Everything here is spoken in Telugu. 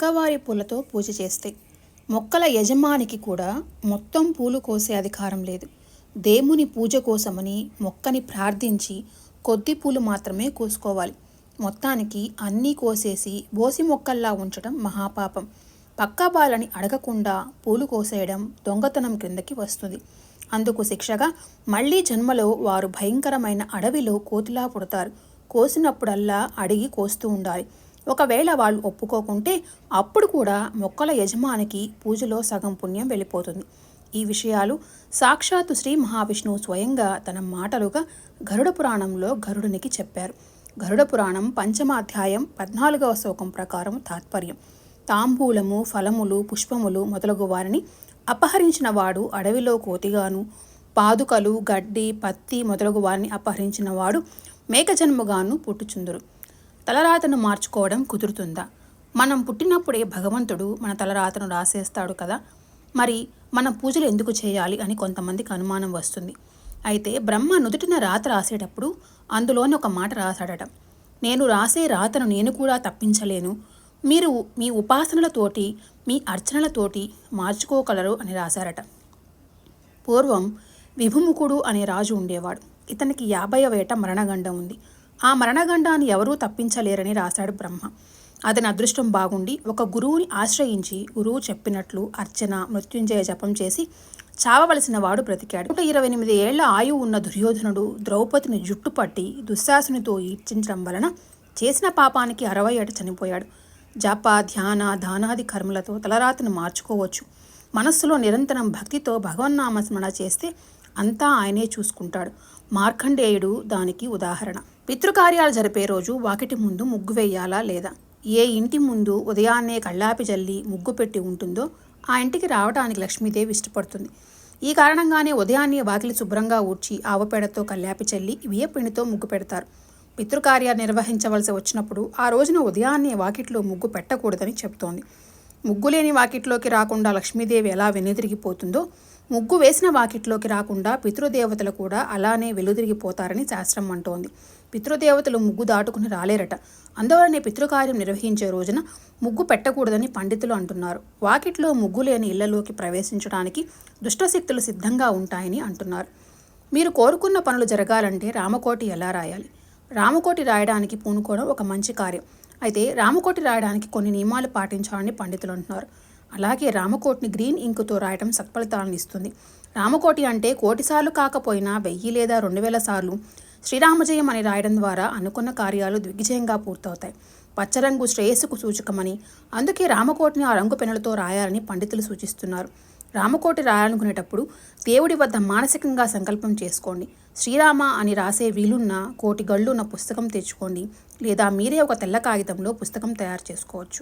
పక్కవారి పూలతో పూజ చేస్తే మొక్కల యజమానికి కూడా మొత్తం పూలు కోసే అధికారం లేదు. దేవుని పూజ కోసమని మొక్కని ప్రార్థించి కొద్ది పూలు మాత్రమే కోసుకోవాలి. మొత్తానికి అన్నీ కోసేసి బోసి మొక్కల్లా ఉంచడం మహాపాపం. పక్క బాలని అడగకుండా పూలు కోసేయడం దొంగతనం క్రిందకి వస్తుంది. అందుకు శిక్షగా మళ్ళీ జన్మలో వారు భయంకరమైన అడవిలో కోతిలా పుడతారు. కోసినప్పుడల్లా అడిగి కోస్తూ ఉండాలి. ఒకవేళ వాళ్ళు ఒప్పుకోకుంటే అప్పుడు కూడా మొక్కల యజమానికి పూజలో సగం పుణ్యం వెళ్ళిపోతుంది. ఈ విషయాలు సాక్షాత్తు శ్రీ మహావిష్ణువు స్వయంగా తన మాటలుగా గరుడ పురాణంలో గరుడునికి చెప్పారు. గరుడ పురాణం పంచమాధ్యాయం పద్నాలుగవ శ్లోకం ప్రకారం తాత్పర్యం. తాంబూలము ఫలములు పుష్పములు మొదలగు వారిని అపహరించిన వాడు అడవిలో కోతిగాను పాదుకలు గడ్డి పత్తి మొదలగు వారిని అపహరించిన వాడు మేకజన్మగాను పుట్టుచుందురు. తలరాతను మార్చుకోవడం కుదురుతుందా? మనం పుట్టినప్పుడే భగవంతుడు మన తలరాతను రాసేస్తాడు కదా? మరి మనం పూజలు ఎందుకు చేయాలి అని కొంతమందికి అనుమానం వస్తుంది. అయితే బ్రహ్మ నుదుటిన రాత రాసేటప్పుడు అందులోని ఒక మాట రాశాడట. నేను రాసే రాతను నేను కూడా తప్పించలేను. మీరు మీ ఉపాసనలతోటి మీ అర్చనలతోటి మార్చుకోగలరు అని రాశారట. పూర్వం విభుముఖుడు అనే రాజు ఉండేవాడు. ఇతనికి యాభై వేట మరణగండం ఉంది. ఆ మరణగండాన్ని ఎవరూ తప్పించలేరని రాశాడు బ్రహ్మ. అతని అదృష్టం బాగుండి ఒక గురువుని ఆశ్రయించి గురువు చెప్పినట్లు అర్చన మృత్యుంజయ జపం చేసి చావవలసిన వాడు బ్రతికాడు. నూట ఇరవై ఎనిమిది ఏళ్ళ ఆయువు ఉన్న దుర్యోధనుడు ద్రౌపదిని జుట్టు పట్టి దుశ్శాసునితో ఈడ్చించడం వలన చేసిన పాపానికి అరవై ఏట చనిపోయాడు. జప ధ్యాన దానాది కర్మలతో తలరాతను మార్చుకోవచ్చు. మనస్సులో నిరంతరం భక్తితో భగవన్నామ స్మరణ చేస్తే అంతా ఆయనే చూసుకుంటాడు. మార్కండేయుడు దానికి ఉదాహరణ. పితృకార్యాలు జరిపే రోజు వాకిటి ముందు ముగ్గు వేయాలా లేదా? ఏ ఇంటి ముందు ఉదయాన్నే కళ్ళాపి జల్లి ముగ్గు పెట్టి ఉంటుందో ఆ ఇంటికి రావడానికి లక్ష్మీదేవి ఇష్టపడుతుంది. ఈ కారణంగానే ఉదయాన్నే వాకిలి శుభ్రంగా ఊడ్చి ఆవపేడతో కల్లాపి చల్లి బియ్యపిండితో ముగ్గు పెడతారు. పితృకార్యాలు నిర్వహించవలసి వచ్చినప్పుడు ఆ రోజున ఉదయాన్నే వాకిట్లో ముగ్గు పెట్టకూడదని చెబుతోంది. ముగ్గులేని వాకిట్లోకి రాకుండా లక్ష్మీదేవి ఎలా వెనుదిరిగిపోతుందో ముగ్గు వేసిన వాకిట్లోకి రాకుండా పితృదేవతలు కూడా అలానే వెలుదిరిగిపోతారని శాస్త్రం అంటోంది. పితృదేవతలు ముగ్గు దాటుకుని రాలేరట. అందువలనే పితృకార్యం నిర్వహించే రోజున ముగ్గు పెట్టకూడదని పండితులు అంటున్నారు. వాకిట్లో ముగ్గు లేని ఇళ్ళలోకి ప్రవేశించడానికి దుష్టశక్తులు సిద్ధంగా ఉంటాయని అంటున్నారు. మీరు కోరుకున్న పనులు జరగాలంటే రామకోటి ఎలా రాయాలి? రామకోటి రాయడానికి పూనుకోవడం ఒక మంచి కార్యం. అయితే రామకోటి రాయడానికి కొన్ని నియమాలు పాటించాలని పండితులు అంటున్నారు. అలాగే రామకోటిని గ్రీన్ ఇంకుతో రాయడం సత్ఫలితాలను ఇస్తుంది. రామకోటి అంటే కోటిసార్లు కాకపోయినా వెయ్యి లేదా రెండు వేల సార్లు శ్రీరామజయం అని రాయడం ద్వారా అనుకున్న కార్యాలు దిగ్విజయంగా పూర్తవుతాయి. పచ్చరంగు శ్రేయస్సుకు సూచకమని అందుకే రామకోటిని ఆ రంగు పెన్నులతో రాయాలని పండితులు సూచిస్తున్నారు. రామకోటి రాయాలనుకునేటప్పుడు దేవుడి వద్ద మానసికంగా సంకల్పం చేసుకోండి. శ్రీరామ అని రాసే వీలున్న కోటి గళ్ళున్న పుస్తకం తెచ్చుకోండి లేదా మీరే ఒక తెల్ల కాగితంలో పుస్తకం తయారు చేసుకోవచ్చు.